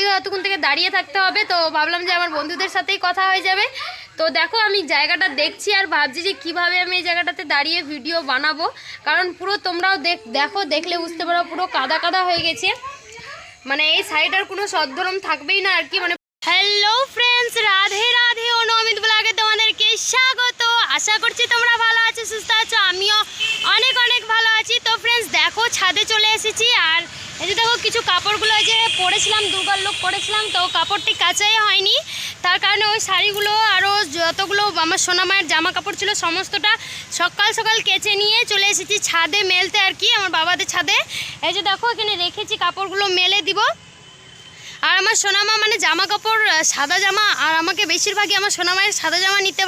হয়ে এতক্ষণ থেকে দাঁড়িয়ে থাকতে হবে, তো ভাবলাম যে আমার বন্ধুদের সাথেই কথা হয়ে যাবে। তো দেখো আমি জায়গাটা দেখছি আর ভাবছি যে কীভাবে আমি এই জায়গাটাতে দাঁড়িয়ে ভিডিও বানাবো। কারণ পুরো তোমরাও দেখ, দেখো, দেখলে বুঝতে পারো পুরো কাদা কাদা হয়ে গেছে। মানে এই সাইডের কোনো সদ্ধরম থাকবেই না আর কি মানে হ্যালো ফ্রেন্ডস রাধে রাধে ও নমিত ব্লগে তোমাদেরকে স্বাগত। আশা করছি তোমরা ভালো আছো, সুস্থ আছো, আমিও অনেক অনেক ভালো আছি। তো ফ্রেন্ডস দেখো, ছাদে চলে এসেছি আর এই যে দেখো, কিছু কাপড়গুলো এই যে পরেছিলাম, দুর্গার লোক পরেছিলাম, তো কাপড়টি কাচাই হয়নি। তার কারণে ওই শাড়িগুলো আরও যতগুলো আমার সোনামায়ের জামা কাপড় ছিল, সমস্তটা সকাল সকাল কেচে নিয়ে চলে এসেছি ছাদে মেলতে আর কি, আমার বাবাদের ছাদে। এই যে দেখো, এখানে রেখেছি, কাপড়গুলো মেলে দিব। আমার সোনামা মানে জামা কাপড় সাদা জামা আর আমাকে বেশিরভাগই আমার সোনামায়ের সাদা জামা নিতে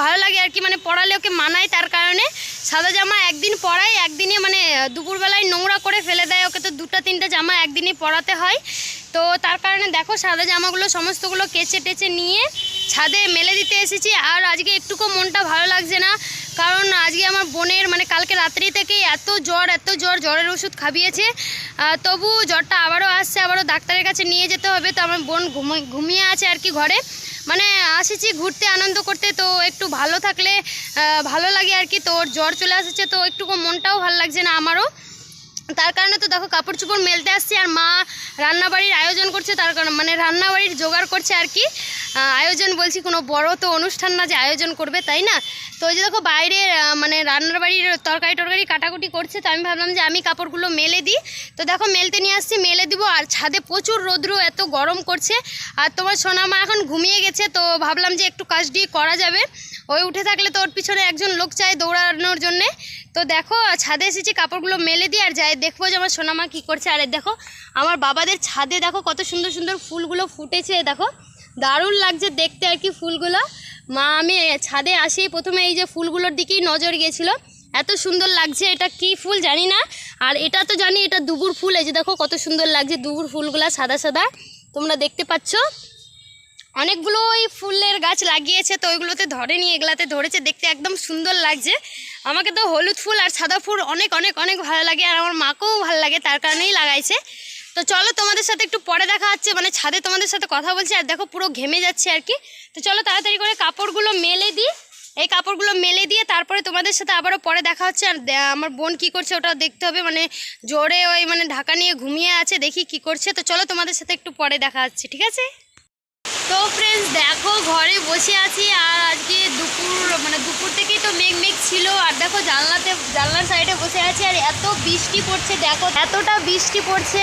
ভালো লাগে আর কি। মানে পরালে ওকে মানায় তার কারণে। সাদা জামা একদিন পরাই একদিনে মানে দুপুরবেলায় নোংরা করে ফেলে দেয় ওকে। তো দুটো তিনটা জামা একদিনই পরাতে হয়। তো তার কারণে দেখো, সাদা জামাগুলো সমস্তগুলো কেচে টেচে নিয়ে ছাদে মেলে দিতে এসেছি। আর আজকে একটুকু মনটা ভালো লাগছে না। কারণ আজকে আমার বোনের মানে কালকে রাত্রি থেকে এত জ্বর এত জ্বর, জ্বরের ওষুধ খাবিয়েছে। তবু জ্বরটা আবারও আসছে, আবারও ডাক্তারের কাছে নিয়ে যেতে হবে। তো আমার বোন ঘুমো- ঘুমিয়ে আছে আর কি ঘরে। মানে আসেছি ঘুরতে, আনন্দ করতে। তো একটু ভালো থাকলে ভালো লাগে আর কি। তো ওর জ্বর চলে আসছে, তো একটু মনটাও ভালো লাগছে না আমারও। তার কারণে তো দেখো কাপড় চোপড় মেলতে আসছি আর মা রান্নাবাড়ির আয়োজন করছে, তার কারণে মানে রান্নাবাড়ির জোগাড় করছে আর কি। আয়োজন বলছি, কোনো বড় তো অনুষ্ঠান না যে আয়োজন করবে, তাই না? তো ওই যে দেখো বাইরে মানে রান্নার বাড়ির তরকারি টরকারি কাটাকুটি করছে, তো আমি ভাবলাম যে আমি কাপড়গুলো মেলে দিই। তো দেখো মেলতে নিয়ে আসছি, মেলে দিব, আর ছাদে প্রচুর রৌদ্র, এত গরম করছে। আর তোমার সোনা মা এখন ঘুমিয়ে গেছে, তো ভাবলাম যে একটু কাজ দিয়ে করা যাবে। ওই উঠে থাকলে তো ওর পিছনে একজন লোক চায় দৌড়ানোর জন্যে। তো দেখো, ছাদে এসেছি, কাপড়গুলো মেলে দিই, আর যাই দেখব যে আমার সোনামা কী করছে। আর দেখো, আমার বাবাদের ছাদে দেখো কত সুন্দর সুন্দর ফুলগুলো ফুটেছে, দেখো। দারুণ লাগছে দেখতে আর কি ফুলগুলো। মা, আমি ছাদে আসি, প্রথমে এই যে ফুলগুলোর দিকেই নজর গিয়েছিল। এত সুন্দর লাগছে, এটা কি ফুল জানি না। আর এটা তো জানি, এটা দুবুর ফুল, এই যে দেখো কত সুন্দর লাগছে দুবুর ফুলগুলা সাদা সাদা। তোমরা দেখতে পাচ্ছ। অনেকগুলো ওই ফুলের গাছ লাগিয়েছে, তো ওইগুলোতে ধরেনি, এগুলাতে ধরেছে, দেখতে একদম সুন্দর লাগছে। আমাকে তো হলুদ ফুল আর সাদা ফুল অনেক অনেক অনেক ভালো লাগে, আর আমার মাকেও ভালো লাগে, তার কারণেই লাগাইছে। তো চলো তোমাদের সাথে একটু পরে দেখা হচ্ছে মানে ছাদে তোমাদের সাথে কথা বলছি, আর দেখো পুরো ঘেমে যাচ্ছে আর কি। তো চলো তাড়াতাড়ি করে কাপড়গুলো মেলে দিই। এই কাপড়গুলো মেলে দিয়ে তারপরে তোমাদের সাথে আবারও পরে দেখা হচ্ছে, আর আমার বোন কি করছে ওটা দেখতে হবে মানে জোরে ওই মানে ঢাকা নিয়ে ঘুমিয়ে আছে, দেখি কি করছে। তো চলো তোমাদের সাথে একটু পরে দেখা হচ্ছে, ঠিক আছে? তো ফ্রেন্ডস দেখো ঘরে বসে আছি আর আজকে দুপুর মানে দুপুর থেকেই তো মেঘ মেঘ ছিল আর দেখো জানলাতে, জানলার সাইডে বসে আছি আর এত বৃষ্টি পড়ছে, দেখো এতটা বৃষ্টি পড়ছে,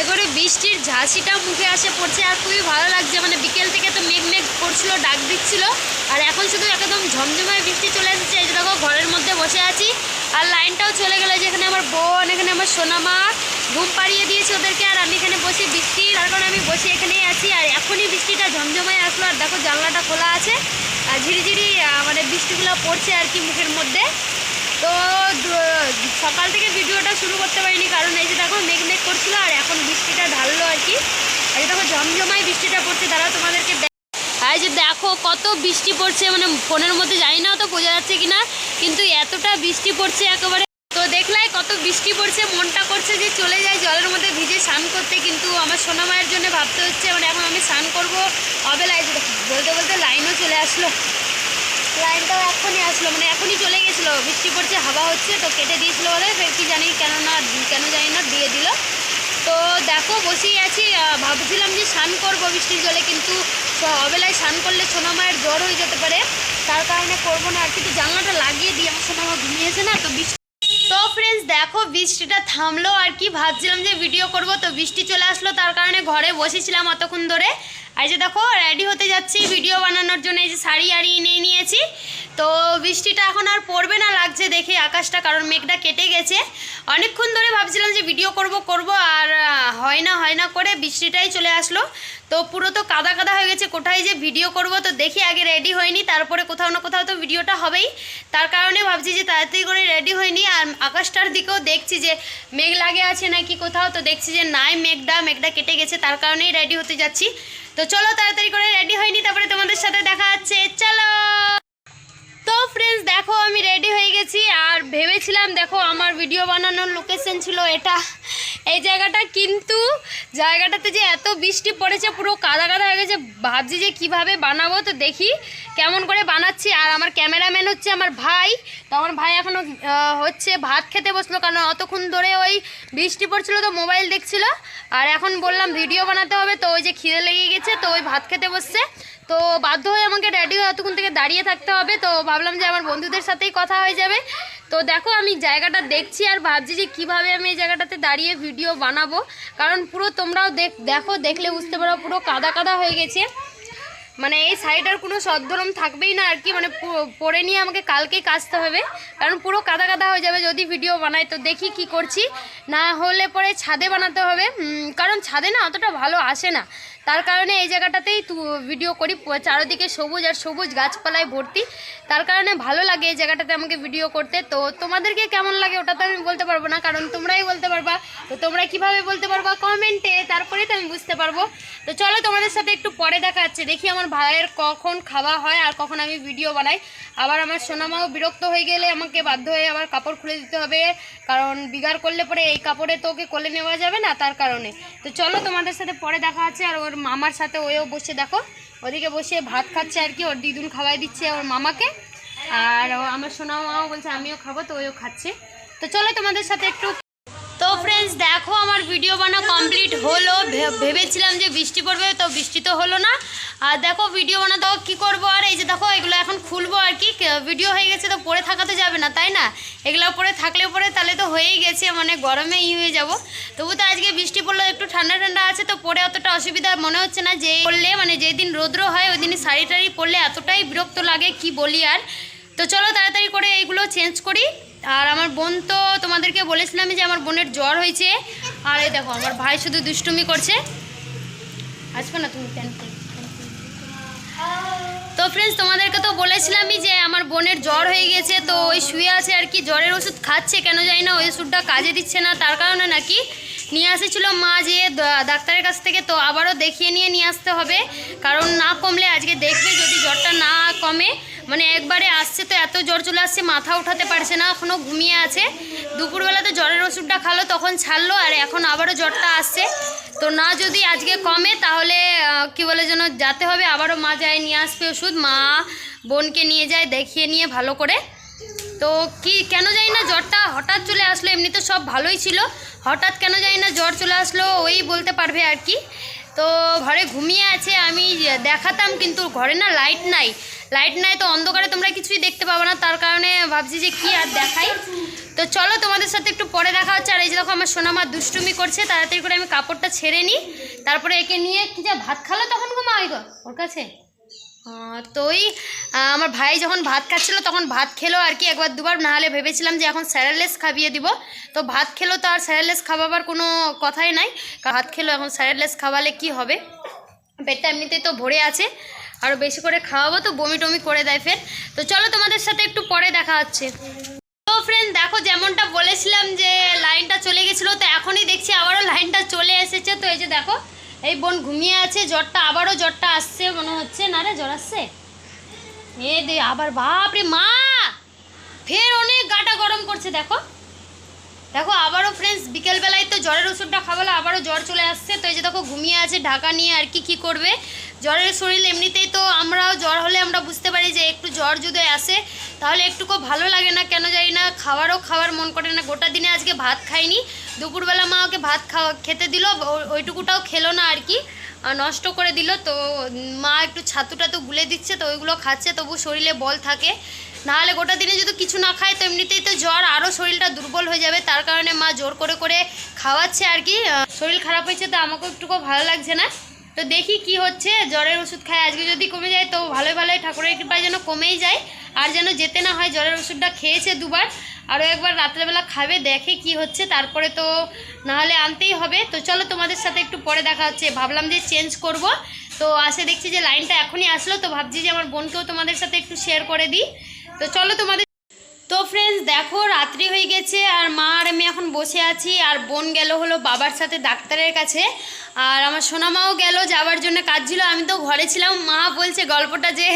একবারে বৃষ্টির ঝাঁসিটা মুখে আসে পড়ছে আর খুবই ভালো লাগছে। মানে বিকেল থেকে তো মেঘ মেঘ করছিল, ডাক দিচ্ছিল আর এখন শুধু একদম ঝমঝমায় বৃষ্টি চলে এসেছে। এই দেখো ঘরের মধ্যে বসে আছি আর লাইনটাও চলে গেলো। যেখানে আমার বোন, এখানে আমার সোনামা ঘুম পাড়িয়ে দিয়েছে ওদেরকে, আর আমি এখানে বসে বৃষ্টি, তার কারণে আমি বসে এখানেই আছি, আর এখনই বৃষ্টিটা ঝমঝমায় আসলো, আর দেখো জানলাটা খোলা আছে, আর ঝিরিঝিরি মানে বৃষ্টিগুলো পড়ছে আর কি মুখের মধ্যে। তো সকাল থেকে ভিডিওটা শুরু করতে পারিনি, কারণ এই যে দেখো মেঘ মেঘ করছিল, আর এখন বৃষ্টিটা ঢাললো আর কি। আর দেখো ঝমঝমায় বৃষ্টিটা পড়ছে তারা তোমাদেরকে আর যে দেখো কত বৃষ্টি পড়ছে মানে ফোনের মধ্যে জানি না তো বোঝা যাচ্ছে কিনা, কিন্তু এতটা বৃষ্টি পড়ছে একেবারে দেখলাই কত বৃষ্টি পড়ছে, মনটা করছে যে চলে যায় জলের মধ্যে ভিজে স্নান করতে, কিন্তু আমার সোনা মায়ের জন্য ভাবতে হচ্ছে মানে এখন আমি স্নান করব অবেলায় যে বলতে বলতে লাইনও চলে আসলো। লাইনটাও এখনই আসলো মানে এখনই চলে গেছিল। বৃষ্টি পড়ছে, হাওয়া হচ্ছে, তো কেটে দিয়েছিলো বলে ফের কি জানি কেন না, কেন জানি না, দিয়ে দিল। তো দেখো, বসেই আছি ভাবছিলাম যে স্নান করব বৃষ্টির জলে, কিন্তু অবেলায় স্নান করলে সোনা মায়ের জ্বর হয়ে যেতে পারে। তার কারণে করব না আর কিন্তু জানলাটা লাগিয়ে দিই আমার সোনা মা ঘুমিয়েছে না, তো বৃষ্টি ফ্রেন্ডস দেখো, বৃষ্টিটা থামলো আর কি ভাবছিলাম যে ভিডিও করব, তো বৃষ্টি চলে আসলো, তার কারণে ঘরে বসেছিলাম অতক্ষণ ধরে। এই যে দেখো রেডি হতে যাচ্ছি ভিডিও বানানোর জন্য। এই যে শাড়ি আড়ি নিয়ে নিয়েছি। তো বৃষ্টিটা এখন আর পড়বে না, লাগছে দেখে আকাশটা, কারণ মেঘটা কেটে গেছে। অনেকক্ষণ ধরে ভাবছিলাম যে ভিডিও করব করব, আর হয় না হয় না করে বৃষ্টিটাই চলে আসলো। তো পুরো তো কাদা কাদা হয়ে গেছে, কোথায় যে ভিডিও করব তো দেখি, আগে রেডি হয়নি, তারপরে কোথাও না কোথাও তো ভিডিওটা হবেই। তার কারণে ভাবছি যে তাড়াতাড়ি করে রেডি হয়নি, আর আকাশটার দিকেও দেখছি যে মেঘ লাগে আছে নাকি কোথাও, তো দেখছি যে নাই মেঘটা মেঘটা কেটে গেছে, তার কারণেই রেডি হতে যাচ্ছি। তো চলো তাড়াতাড়ি করে রেডি হয়নি, তারপরে তোমাদের সাথে দেখা হচ্ছে। চলো। তো ফ্রেন্ডস দেখো আমি রেডি হয়ে গেছি, আর ভেবেছিলাম দেখো আমার ভিডিও বানানোর লোকেশন ছিল এটা। এই জায়গাটা কিন্তু জায়গাটাতে যে এত বৃষ্টি পড়েছে, পুরো কাদা কাদা হয়ে গেছে। ভাবছি যে কীভাবে বানাবো তো দেখি কেমন করে বানাচ্ছি। আর আমার ক্যামেরাম্যান হচ্ছে আমার ভাই। তো আমার ভাই এখনও হচ্ছে ভাত খেতে বসল কারণ অতক্ষণ ধরে ওই বৃষ্টি পড়ছিল তো মোবাইল দেখছিল। আর এখন বললাম ভিডিও বানাতে হবে, তো ওই যে খিদে লেগে গেছে, তো ওই ভাত খেতে বসছে। তো বাধ্য হয়ে আমাকে রেডি হয়ে এতক্ষণ থেকে দাঁড়িয়ে থাকতে হবে। তো ভাবলাম যে আমার বন্ধুদের সাথেই কথা হয়ে যাবে। তো দেখো আমি জায়গাটা দেখছি আর ভাবছি যে কীভাবে আমি এই জায়গাটাতে দাঁড়িয়ে ভিডিও বানাবো। কারণ পুরো তোমরাও দেখ, দেখো, দেখলে বুঝতে পারো পুরো কাদা কাদা হয়ে গেছে। মানে এই সাইডের কোনো সদ্ধরম থাকবেই না আর কি মানে পরে নিয়ে আমাকে কালকেই কাচতে হবে। কারণ পুরো কাদা কাদা হয়ে যাবে যদি ভিডিও বানাই, তো দেখি কি করছি। না হলে পরে ছাদে বানাতে হবে। কারণ ছাদে না অতটা ভালো আসে না। তার কারণে এই জায়গাটাতেই ভিডিও করি চারোদিকে সবুজ আর সবুজ গাছপালায় ভর্তি। তার কারণে ভালো লাগে এই জায়গাটাতে আমাকে ভিডিও করতে। তো তোমাদেরকে কেমন লাগে ওটা তো আমি বলতে পারব না, কারণ তোমরাই বলতে পারবা। তো তোমরা কীভাবে বলতে পারবা কমেন্টে তারপরেই তো আমি বুঝতে পারব। তো চলো তোমাদের সাথে একটু পরে দেখা যাচ্ছে দেখি আমার ভাইয়ের কখন খাওয়া হয় আর কখন আমি ভিডিও বানাই। আবার আমার সোনামাও বিরক্ত হয়ে গেলে আমাকে বাধ্য হয়ে আবার কাপড় খুলে দিতে হবে, কারণ বিগার করলে পরে এই কাপড়ে তো ওকে কোলে নেওয়া যাবে না তার কারণে। তো চলো তোমাদের সাথে পরে দেখা আছে আর ওর মামার সাথে ওয়েও বসে, দেখো, ওদিকে বসে ভাত খাচ্ছে আর কি, ওর দিদুন খাওয়াই দিচ্ছে ওর মামাকে। আর আমার সোনা মামাও বলছে, আমিও খাব, তো ওয়েও খাচ্ছে। তো চলো তোমাদের সাথে একটু ফ্রেন্ডস দেখো আমার ভিডিও বানা কমপ্লিট হলো। ভেবেছিলাম যে বৃষ্টি পড়বে, তো বৃষ্টি তো হলো না। আর দেখো ভিডিও বানাতে কি করব? আর এই যে দেখো, এগুলো এখন খুলবো আর কে- ভিডিও হয়ে গেছে তো পরে থাকা তো যাবে না, তাই না? এগুলো পরে থাকলে পরে তাহলে তো হয়েই গেছে মানে গরমে ই হয়ে যাব। তবু তো আজকে বৃষ্টি পড়ল, একটু ঠান্ডা ঠান্ডা আছে, তো পরে অতটা অসুবিধা মনে হচ্ছে না যে পড়লে মানে যেদিন রৌদ্র হয় ওই দিনই শাড়ি টাড়ি পরলে এতটাই বিরক্ত লাগে, কি বলি আর? তো চলো তাড়াতাড়ি করে এইগুলো চেঞ্জ করি। আর আমার বোন তো তোমাদেরকে বলেছিলাম যে আমার বোনের জ্বর হয়েছে। আর এই দেখো, আমার ভাই শুধু দুষ্টুমি করছে। আসবে না তুমি পরে। তো ফ্রেন্ডস তোমাদেরকে তো বলেছিলামই যে আমার বোনের জ্বর হয়ে গেছে, তো ওই শুয়ে আছে আর কি, জ্বরের ওষুধ খাচ্ছে, কেন জানি না, ওই ওষুধটা কাজে দিচ্ছে না, তার কারণে নাকি নিয়ে আসেছিল মা যে ডাক্তারের কাছ থেকে, তো আবারও দেখিয়ে নিয়ে নিয়ে আসতে হবে। কারণ না কমলে আজকে দেখবে যদি জ্বরটা না কমে মানে একবারে আসছে তো, এত জ্বর চলে আসছে, মাথা উঠাতে পারছে না এখনও ঘুমিয়ে আছে। দুপুরবেলা তো জ্বরের ওষুধটা খালো, তখন ছাড়লো, আর এখন আবারও জ্বরটা আসছে। তো না যদি আজকে কমে, তাহলে কি বলে যেন, যেতে হবে, আবারও মা যায়, নিয়ে আসবে ওষুধ। মা বোনকে নিয়ে যায়, দেখিয়ে নিয়ে ভালো করে। তো কি, কেন জানি না, জ্বরটা হঠাৎ চলে আসলো, এমনি তো সব ভালোই ছিল। হঠাৎ কেন জানি না, জ্বর চলে আসলো, ওই বলতে পারবে আর কি। তো ঘরে ঘুমিয়ে আছে, আমি দেখাতাম, কিন্তু ঘরে না লাইট নাই। লাইট নাই তো অন্ধকারে তোমরা কিছুই দেখতে পাবো না। তার কারণে ভাবছি যে কি আর দেখাই। তো চলো তোমাদের সাথে একটু পরে দেখা হচ্ছে। আর এই যে দেখো আমার সোনা সোনামা দুষ্টুমি করছে, তাড়াতাড়ি করে আমি কাপড়টা ছেড়ে নিই তারপরে একে নিয়ে কি যা ভাত খালো তখন গো ওর কাছে? তো ওই আমার ভাই যখন ভাত খাচ্ছিল তখন ভাত খেলো আর কি একবার দুবার। নাহলে ভেবেছিলাম যে এখন স্যারালেস খাবিয়ে দিব। তো ভাত খেলো তো আর স্যারালেস খাওয়াবার কোনো কথাই নাই। ভাত খেলো, এখন স্যারালেস খাওয়ালে কি হবে? পেটটা এমনিতেই তো ভরে আছে। আরও বেশি করে খাওয়াবো তো বমি টমি করে দেয় ফের। তো চলো তোমাদের সাথে একটু পরে দেখা হচ্ছে। তো ফ্রেন্ড দেখো যেমনটা বলেছিলাম যে লাইনটা চলে গেছিল, তো এখনই দেখছি আবারও লাইনটা চলে এসেছে। তো এই যে দেখো, এই বোন ঘুমিয়ে আছে, জ্বরটা আবারও জ্বরটা আসছে, মনে হচ্ছে। না রে, জ্বর আসছে? এ দে, আবার বাপরে মা! ফের অনেক গাটা গরম করছে, দেখো। দেখো, আবারও ফ্রেন্ডস বিকেলবেলায় তো জ্বরের ওষুধটা খাওয়ালো আবারও জ্বর চলে আসছে। তো এই যে দেখো, ঘুমিয়ে আছে, ঢাকা নিয়ে আর কি কি করবে? জ্বরের শরীর এমনিতেই তো আমরাও জ্বর হলে আমরা বুঝতে পারি যে একটু জ্বর যদি আসে, তাহলে একটুকু ভালো লাগে না। কেন জানি না খাবারও খাওয়ার মন করে না। গোটা দিনে আজকে ভাত খাইনি। দুপুরবেলা মা ওকে ভাত খাওয়া, খেতে দিল ওইটুকুটাও খেলো না আর কি। নষ্ট করে দিল। তো মা একটু ছাতু টাতু গুলে দিচ্ছে, তো ওইগুলো খাচ্ছে, তবু শরীরে বল থাকে। নাহলে গোটা দিনে যদি কিছু না খায়, তো এমনিতেই তো জ্বর, আরও শরীরটা দুর্বল হয়ে যাবে। তার কারণে মা জোর করে করে খাওয়াচ্ছে আর কি। শরীর খারাপ হয়েছে, তো আমাকেও একটুকু ভালো লাগছে না। তো দেখি কি হচ্ছে, জ্বরের ওষুধ খায়। আজকে যদি কমে যায়, তো ভালোই ভালোই। ঠাকুরের কৃপায় যেন কমেই যায়। আর যেন যেতে না হয়, জ্বরের ওষুধটা খেয়েছে দুবার। আরও একবার রাত্রেবেলা খাবে, দেখে কি হচ্ছে, তারপরে তো নাহলে আনতেই হবে। তো চলো তোমাদের সাথে একটু পরে দেখা হচ্ছে। ভাবলাম যে চেঞ্জ করব। তো আসে দেখছি যে লাইনটা এখনই আসলো। তো ভাবছি যে আমার বোনকেও তোমাদের সাথে একটু শেয়ার করে দিই। তো চলো তোমাদের তো ফ্রেন্ডস দেখো, রাত্রি হয়ে গেছে আর মা আর আমি এখন বসে আছি আর বোন গেল হলো বাবার সাথে ডাক্তারের কাছে। আর আমার সোনামাও গেল যাওয়ার জন্য কাজ ছিল, আমি তো ঘরে ছিলাম, মা বলছে গল্পটা যে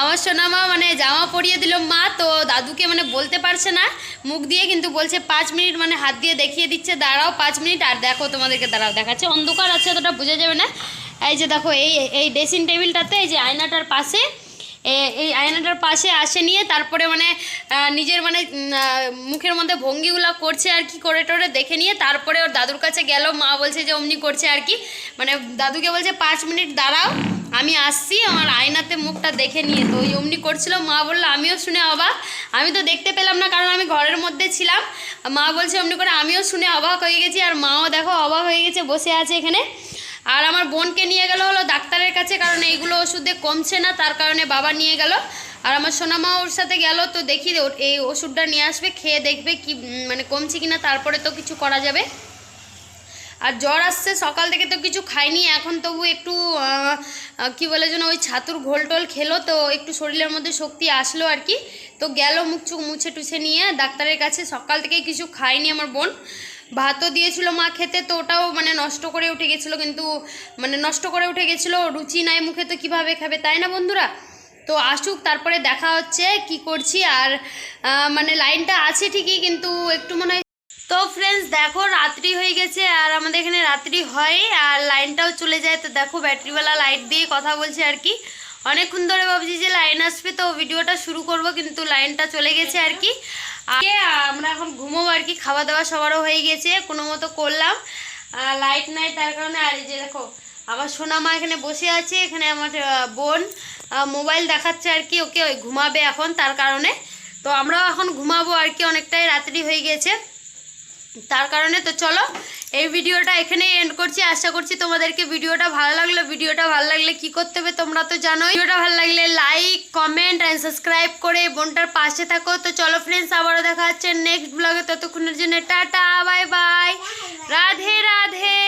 আমার সোনামা মানে জামা পরিয়ে দিল মা, তো দাদুকে মানে বলতে পারছে না, মুখ দিয়ে কিন্তু বলছে পাঁচ মিনিট মানে হাত দিয়ে দেখিয়ে দিচ্ছে, দাঁড়াও পাঁচ মিনিট, আর দেখো তোমাদেরকে দাঁড়াও দেখাচ্ছে, অন্ধকার আছে অতটা বোঝা যাবে না। এই যে দেখো, এই এই ড্রেসিং টেবিলটাতে এই যে আয়নাটার পাশে এই আয়নাটার পাশে আসে নিয়ে তারপরে মানে নিজের মানে মুখের মধ্যে ভঙ্গিগুলো করছে আর কি, করে টোরে দেখে নিয়ে তারপরে ওর দাদুর কাছে গেল, মা বলছে যে অমনি করছে আর কি। মানে দাদুকে বলছে, পাঁচ মিনিট দাঁড়াও, আমি আসছি, আমার আয়নাতে মুখটা দেখে নিয়ে। তো ওই অমনি করছিল, মা বলল, আমিও শুনে অবাক, আমি তো দেখতে পেলাম না, কারণ আমি ঘরের মধ্যে ছিলাম। মা বলছে, অমনি করে আমিও শুনে অবাক হয়ে গেছি, আর মাও দেখো অবাক হয়ে গেছে, বসে আছে এখানে। আর আমার বোনকে নিয়ে গেল হলো ডাক্তারের কাছে, কারণ এইগুলো ওষুধে কমছে না, তার কারণে বাবা নিয়ে গেল। আর আমার সোনামা ওর সাথে গেল, তো দেখি এই ওষুধটা নিয়ে আসবে, খেয়ে দেখবে কি মানে কমছে কিনা, তারপরে তো কিছু করা যাবে। আর জ্বর আসছে, সকাল থেকে তো কিছু খাইনি, এখন তবু একটু কি বলে যেন, ওই ছাতুর ঘোল টোল খেলো, তো একটু শরীরের মধ্যে শক্তি আসলো আর কি। তো গেল মুখ চুখ মুছে টুছে নিয়ে, ডাক্তারের কাছে, সকাল থেকে কিছু খায়নি আমার বোন। ভাতও দিয়েছিল মা খেতে, তো ওটাও মানে নষ্ট করে উঠে গেছিল, কিন্তু মানে নষ্ট করে উঠে গেছিল, রুচি নাই মুখে তো কীভাবে খাবে, তাই না বন্ধুরা? তো আসুক, তারপরে দেখা হচ্ছে কি করছি, আর মানে লাইনটা আছে ঠিকই, কিন্তু একটু মনে হয় তো ফ্রেন্ডস দেখো রাত্রি হয়ে গেছে, আর আমাদের এখানে রাত্রি হয়, আর লাইনটাও চলে যায়, তো দেখো ব্যাটারিওয়ালা লাইট দিয়ে কথা বলছে আর কি। অনেকক্ষণ ধরে ভাবছি যে লাইন আসবে, তো ভিডিওটা শুরু করব, কিন্তু লাইনটা চলে গেছে আর কি। আগে আমরা এখন ঘুমোবো আর কি খাওয়া দাওয়া সবারও হয়ে গেছে, কোনো মতো করলাম। লাইট নাই, তার কারণে আর যে দেখো, আমার সোনামা এখানে বসে আছে, এখানে আমার বোন মোবাইল দেখাচ্ছে আর কি, ওকে ঘুমাবে এখন, তার কারণে। তো আমরাও এখন ঘুমাবো আর কি, অনেকটাই রাত্রি হয়ে গেছে। তার কারণে তো চলো এই ভিডিওটা এখানেই এন্ড করছি। আশা করছি তোমাদেরকে ভিডিওটা ভালো লাগল। ভিডিওটা ভালো লাগলে কি করতে হবে তোমরা তো জানোই। ভিডিওটা ভালো লাগলে লাইক কমেন্ট অ্যান্ড সাবস্ক্রাইব করে বোনটার পাশে থাকো। তো চলো ফ্রেন্ডস আবারও দেখা হচ্ছে নেক্সট ব্লগে ততক্ষণের জন্য tata bye bye Radhe Radhe.